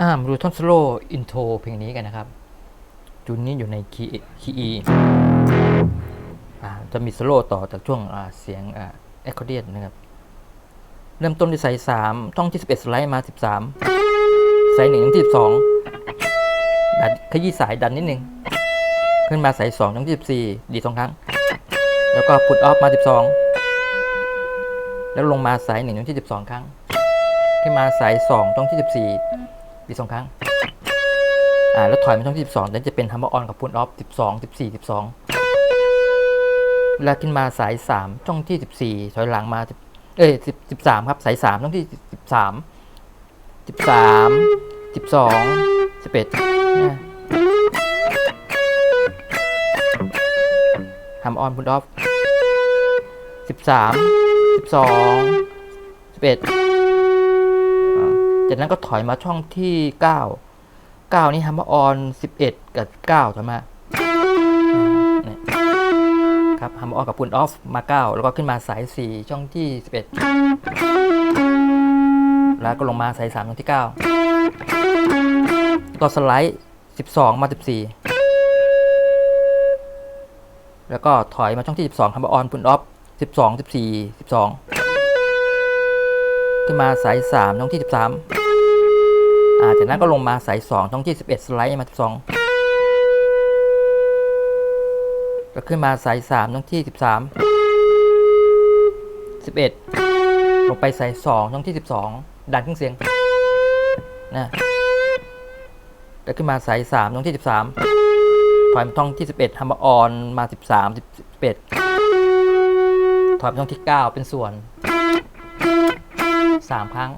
อ่ามาดูท่อนสโลอินโทรเพลงนี้กันนะครับจุนนี้อยู่ในคีย์คีย์อีอ่าจะมีสโลต่อจากช่วงอ่าเสียงอ่าแอคคอร์เดียนนะครับ เริ่มต้นที่สายสามท่องที่สิบเอ็ดสไลด์มาสิบสามสายหนึ่งที่สิบสองดันขยี้สายดันนิดนึง ขึ้นมาสายสองท่องที่สิบสี่ดีสองครั้ง แล้วก็พุทออฟมาสิบสองแล้วลงมาสายหนึ่งท่องที่สิบสองครั้ง ขึ้นมาสายสองท่องที่สิบสี่ ปิดสองครั้ง อ่า แล้วถอยมาช่องที่สิบสองนั่นจะเป็นฮัมเบอร์ออนกับพุนออฟสิบสองสิบสี่สิบสองแล้วขึ้นมาสายสามช่องที่สิบสี่ถอยหลังมา เอ้ยสิบสามครับ สายสามช่องที่สิบส13 13 12 11นะทำออนพุนออฟสิบสามสิบสองสิบเอ็ด จากนั้นก็ถอยมาช่องที่เก้าเก้านี่ฮัมเบอร์ออนสิบเอ็ดกับเก้าถอยมาครับฮัมเบอร์ออนกับพุทออฟมาเก้าแล้วก็ขึ้นมาสายสี่ช่องที่สิบเอ็ดแล้วก็ลงมาสายสามช่องที่เก้าก็สไลด์สิบสองมาสิบสี่แล้วก็ถอยมาช่องที่สิบสองฮัมเบอร์ออนพุทออฟสิบสองสิบสี่สิบสองขึ้นมาสายสามช่องที่สิบสาม อ่าจากนั้นก็ลงมาสาย2ช่องที่ 11 สไลด์มา12ก็ขึ้นมาสาย3ช่องที่ 13 11 ลงไปสาย2ช่องที่ 12 ดันเครื่องเสียงนะแล้วขึ้นมาสาย3ช่องที่ 13 ถอยมาช่องที่ 11ฮัมเบอร์ออนมา 13 11 ถอยมาช่องที่ 9 เป็นส่วน 3 ครั้ง